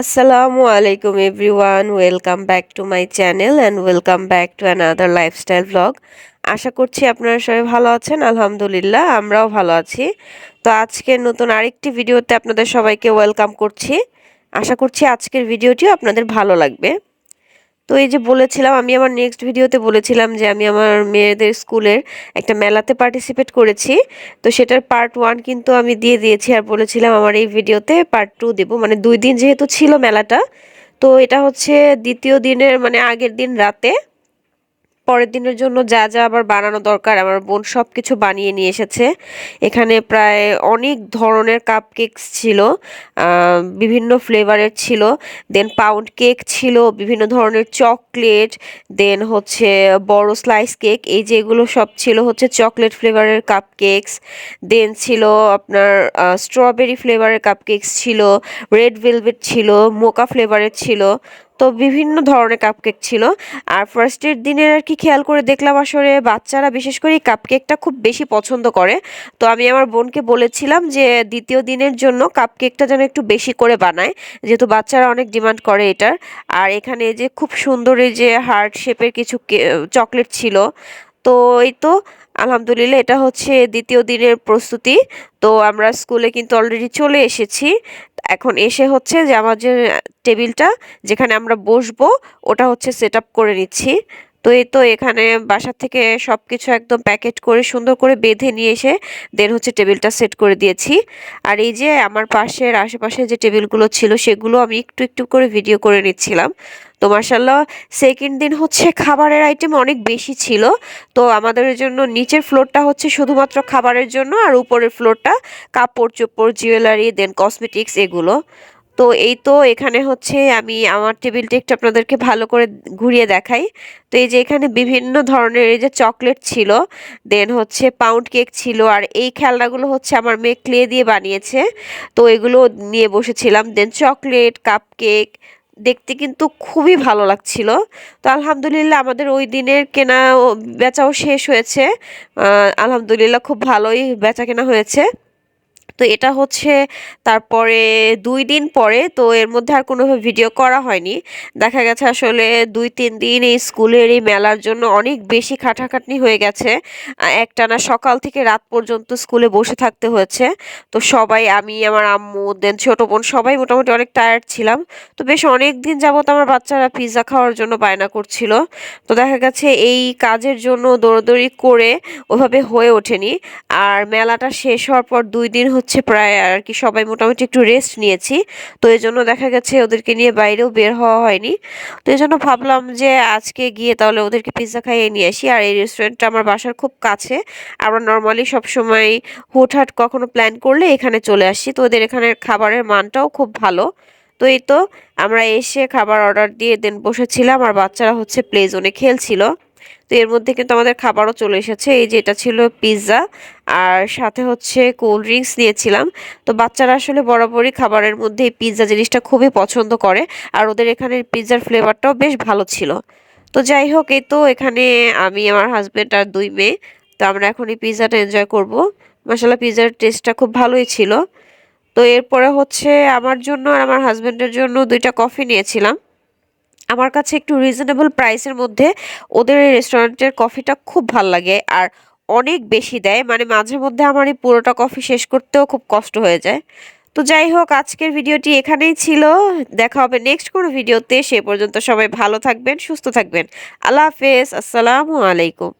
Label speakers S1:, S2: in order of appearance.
S1: আসসালামু আলাইকুম everyone welcome back to my channel and welcome back to another lifestyle blog আশা করছি আপনারা সবাই ভালো আছেন, আলহামদুলিল্লাহ, আমরাও ভালো আছি। তো আজকের নতুন আরেকটি ভিডিওতে আপনাদের সবাইকে ওয়েলকাম করছি। আশা করছি আজকের ভিডিওটিও আপনাদের ভালো লাগবে। তো এই যে বলেছিলাম, আমি আমার নেক্সট ভিডিওতে বলেছিলাম যে আমি আমার মেয়েদের স্কুলের একটা মেলাতে পার্টিসিপেট করেছি। তো সেটার পার্ট ওয়ান কিন্তু আমি দিয়ে দিয়েছি আর বলেছিলাম আমার এই ভিডিওতে পার্ট টু দেবো। মানে দুই দিন যেহেতু ছিল মেলাটা, তো এটা হচ্ছে দ্বিতীয় দিনের মানে আগের দিন রাতে পরের দিনের জন্য যা যা আবার বানানো দরকার, আমার বোন সব কিছু বানিয়ে নিয়ে এসেছে। এখানে প্রায় অনেক ধরনের কাপ কেকস ছিল বিভিন্ন ফ্লেভারের ছিল দেন পাউন্ড কেক ছিল, বিভিন্ন ধরনের চকলেট দেন হচ্ছে বড় স্লাইস কেক এই যেগুলো সব ছিল হচ্ছে চকলেট ফ্লেভারের কাপ কেকস দেন ছিল আপনার স্ট্রবেরি ফ্লেভারের কাপ কেকস ছিল রেড ভেলভেট ছিল মোকা ফ্লেভারের ছিল। তো বিভিন্ন ধরনের কাপকেক ছিল। আর ফার্স্টের দিনের আর কি খেয়াল করে দেখলাম আসলে বাচ্চারা বিশেষ করে এই কাপকেকটা খুব বেশি পছন্দ করে। তো আমি আমার বোনকে বলেছিলাম যে দ্বিতীয় দিনের জন্য কাপকেকটা যেন একটু বেশি করে বানায়। যেহেতু বাচ্চারা অনেক ডিমান্ড করে এটার। আর এখানে যে খুব সুন্দর এই যে হার্ট শেপের কিছু চকলেট ছিল। তো এই তো, আলহামদুলিল্লাহ এটা হচ্ছে দ্বিতীয় দিনের প্রস্তুতি। তো আমরা স্কুলে কিন্তু অলরেডি চলে এসেছি। এখন এসে হচ্ছে যে আমার যে টেবিলটা যেখানে আমরা বসবো, ওটা হচ্ছে সেট করে নিচ্ছি। তো এই তো এখানে বাসার থেকে সব কিছু একদম প্যাকেট করে সুন্দর করে বেঁধে নিয়ে এসে দেন হচ্ছে টেবিলটা সেট করে দিয়েছি। আর এই যে আমার পাশের আশেপাশে যে টেবিলগুলো ছিল সেগুলো আমি একটু একটু করে ভিডিও করে নিচ্ছিলাম। তো মার্শাল্লাহ সেকেন্ড দিন হচ্ছে খাবারের আইটেম অনেক বেশি ছিল। তো আমাদের জন্য নিচের ফ্লোরটা হচ্ছে শুধুমাত্র খাবারের জন্য আর উপরের ফ্লোরটা কাপড় চোপড় জুয়েলারি দেন কসমেটিক্স এগুলো। তো এই তো এখানে হচ্ছে আমি আমার টেবিলটা একটু আপনাদেরকে ভালো করে ঘুরিয়ে দেখাই। তো এই যে এখানে বিভিন্ন ধরনের এই যে চকলেট ছিল, দেন হচ্ছে পাউন্ড কেক ছিল, আর এই খেলনাগুলো হচ্ছে আমার মেয়ে ক্লে দিয়ে বানিয়েছে। তো এগুলো নিয়ে বসেছিলাম, দেন চকলেট কাপ কেক দেখতে কিন্তু খুবই ভালো লাগছিল। তো আলহামদুলিল্লাহ আমাদের ওই দিনের কেনা বেচাও শেষ হয়েছে। আলহামদুলিল্লাহ খুব ভালোই বেচা কেনা হয়েছে। তো এটা হচ্ছে তারপরে দুই দিন পরে, তো এর মধ্যে আর কোনো ভিডিও করা হয়নি। দেখা গেছে আসলে দুই, তিন দিন এই স্কুলের এই মেলার জন্য অনেক বেশি খাটাখাটনি হয়ে গেছে। একটানা সকাল থেকে রাত পর্যন্ত স্কুলে বসে থাকতে হয়েছে। তো সবাই, আমি, আমার আম্মু, দেন ছোটো বোন, সবাই মোটামুটি অনেক টায়ার্ড ছিলাম। তো বেশ অনেক দিন যাবত আমার বাচ্চারা পিৎজা খাওয়ার জন্য বায়না করছিল। তো দেখা গেছে এই কাজের জন্য দৌড়দৌড়ি করে ওভাবে হয়ে ওঠেনি। আর মেলাটা শেষ হওয়ার পর দুই দিন হচ্ছে হচ্ছে প্রায় আর কি সবাই মোটামুটি একটু রেস্ট নিয়েছি। তো এই জন্য দেখা গেছে ওদেরকে নিয়ে বাইরেও বের হওয়া হয়নি। তো এই জন্য ভাবলাম যে আজকে গিয়ে তাহলে ওদেরকে পিৎজা খাইয়ে নিয়ে আসি। আর এই রেস্টুরেন্টটা আমার বাসার খুব কাছে। আমরা নর্মালি সবসময় হুটহাট কখনো প্ল্যান করলে এখানে চলে আসি। তো ওদের এখানের খাবারের মানটাও খুব ভালো। তো এই তো আমরা এসে খাবার অর্ডার দিয়ে দেন বসেছিলাম। আর বাচ্চারা হচ্ছে প্লে জোনে খেলছিল। তো এর মধ্যে কিন্তু আমাদের খাবারও চলে এসেছে। এই যে এটা ছিল পিৎজা আর সাথে হচ্ছে কোল্ড ড্রিঙ্কস নিয়েছিলাম। তো বাচ্চারা আসলে বরাবরই খাবারের মধ্যে এই পিৎজা জিনিসটা খুবই পছন্দ করে আর ওদের এখানে পিৎজার ফ্লেভারটাও বেশ ভালো ছিল। তো যাই হোক, এই তো এখানে আমি, আমার হাজব্যান্ড আর দুই মেয়ে। তো আমরা এখন এই পিৎজাটা এনজয় করব। মশালা পিৎজার টেস্টটা খুব ভালোই ছিল। তো এরপরে হচ্ছে আমার জন্য আর আমার হাজব্যান্ডের জন্য দুইটা কফি নিয়েছিলাম। আমার কাছে একটু রিজনেবল প্রাইসের মধ্যে ওদের এই রেস্টুরেন্টের কফিটা খুব ভালো লাগে আর অনেক বেশি দেয়। মানে মাঝে মধ্যে আমার এই পুরোটা কফি শেষ করতেও খুব কষ্ট হয়ে যায়। তো যাই হোক, আজকের ভিডিওটি এখানেই ছিল। দেখা হবে নেক্সট কোনো ভিডিওতে। সে পর্যন্ত সবাই ভালো থাকবেন, সুস্থ থাকবেন। আল্লাহ হাফেজ। আসসালামু আলাইকুম।